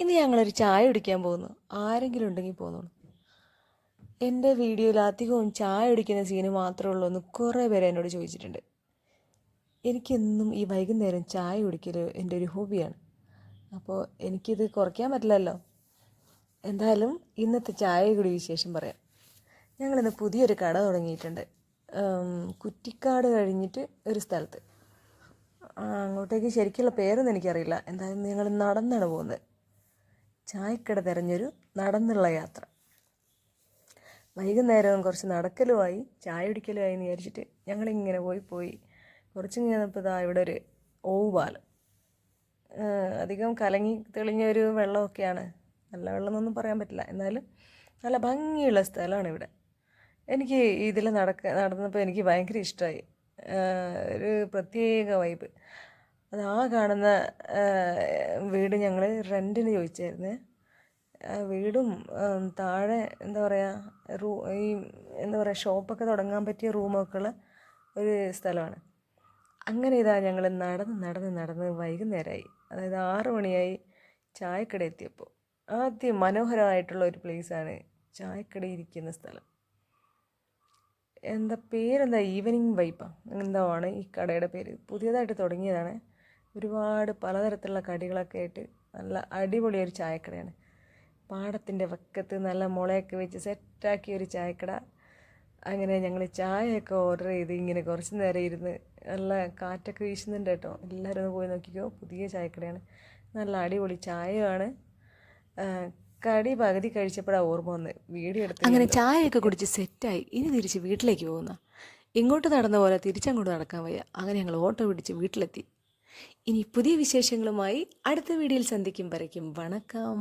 ഇന്ന് ഞങ്ങളൊരു ചായ കുടിക്കാൻ പോകുന്നു. ആരെങ്കിലും ഉണ്ടെങ്കിൽ പോന്നോളൂ. എന്റെ വീഡിയോയിൽ അധികവും ചായ കുടിക്കുന്ന സീന് മാത്രമേ ഉള്ളൂ എന്ന് കുറേ പേര് എന്നോട് ചോദിച്ചിട്ടുണ്ട്. എനിക്കെന്നും ഈ വൈകുന്നേരം ചായ കുടിക്കൽ എന്റെ ഒരു ഹോബിയാണ്. അപ്പോൾ എനിക്കിത് കുറയ്ക്കാൻ പറ്റില്ലല്ലോ. എന്തായാലും ഇന്നത്തെ ചായ കുടി വിശേഷം പറയാം. ഞങ്ങളിന്ന് പുതിയൊരു കട തുടങ്ങിയിട്ടുണ്ട്. കുറ്റിക്കാട് കഴിഞ്ഞിട്ട് ഒരു സ്ഥലത്ത്. അങ്ങോട്ടേക്ക് ശരിക്കുള്ള പേരൊന്നും എനിക്കറിയില്ല. എന്തായാലും നിങ്ങൾ നടന്നാണ് പോകുന്നത്. ചായക്കട തിരഞ്ഞൊരു നടന്നുള്ള യാത്ര. വൈകുന്നേരവും കുറച്ച് നടക്കലുമായി ചായ കുടിക്കലുമായി എന്ന് വിചാരിച്ചിട്ട് ഞങ്ങളിങ്ങനെ പോയി പോയി കുറച്ച് കഴിഞ്ഞപ്പോൾ ഇതാ ഇവിടെ ഒരു ഓവുപാലം. അധികം കലങ്ങി തെളിഞ്ഞ ഒരു വെള്ളമൊക്കെയാണ്. നല്ല വെള്ളം എന്നൊന്നും പറയാൻ പറ്റില്ല. എന്നാലും നല്ല ഭംഗിയുള്ള സ്ഥലമാണ് ഇവിടെ. എനിക്ക് ഇതിൽ നടക്ക നടന്നപ്പോൾ എനിക്ക് ഭയങ്കര ഇഷ്ടമായി ഒരു പ്രത്യേക വൈബ്. അത് ആ കാണുന്ന വീട് ഞങ്ങൾ റെന്റിന് ചോദിച്ചായിരുന്നു. ആ വീടും താഴെ എന്താ പറയുക റൂ ഈ എന്താ പറയുക ഷോപ്പൊക്കെ തുടങ്ങാൻ പറ്റിയ റൂമൊക്കെ ഉള്ള ഒരു സ്ഥലമാണ്. അങ്ങനെ ഇതാ ഞങ്ങൾ നടന്ന് നടന്ന് നടന്ന് വൈകുന്നേരമായി അതായത് ആറു മണിയായി ചായക്കട എത്തിയപ്പോൾ. ആദ്യം മനോഹരമായിട്ടുള്ള ഒരു പ്ലേസാണ് ചായക്കട ഇരിക്കുന്ന സ്ഥലം. എന്താ പേരെന്താ? ഈവനിങ് വൈപ്പാ. എന്തോ ആണ് ഈ കടയുടെ പേര്? പുതിയതായിട്ട് തുടങ്ങിയതാണ്. ഒരുപാട് പലതരത്തിലുള്ള കടികളൊക്കെ ആയിട്ട് നല്ല അടിപൊളി ഒരു ചായക്കടയാണ്. പാടത്തിന്റെ വക്കത്ത് നല്ല മുളയൊക്കെ വെച്ച് സെറ്റാക്കിയ ഒരു ചായക്കട. അങ്ങനെ ഞങ്ങൾ ചായയൊക്കെ ഓർഡർ ചെയ്ത് ഇങ്ങനെ കുറച്ച് നേരം ഇരുന്ന് നല്ല കാറ്റൊക്കെ വീശുന്നുണ്ട് കേട്ടോ. എല്ലാവരും ഒന്ന് പോയി നോക്കിക്കോ. പുതിയ ചായക്കടയാണ്. നല്ല അടിപൊളി ചായയാണ് കടി പകുതി കഴിച്ചപ്പോഴാണ് ഓർമ്മ വന്ന്. വീഡിയോ എടുത്ത് അങ്ങനെ ചായയൊക്കെ കുടിച്ച് സെറ്റായി. ഇനി തിരിച്ച് വീട്ടിലേക്ക് പോകുന്ന. ഇങ്ങോട്ട് നടന്ന പോലെ തിരിച്ചങ്ങോട്ട് നടക്കാൻ വയ്യ. അങ്ങനെ ഞങ്ങൾ ഓട്ടോ പിടിച്ച് വീട്ടിലെത്തി. ഇനി പുതിയ വിശേഷങ്ങളുമായി അടുത്ത വീഡിയോയിൽ സന്ധിക്കും വരയ്ക്കും. വണക്കം.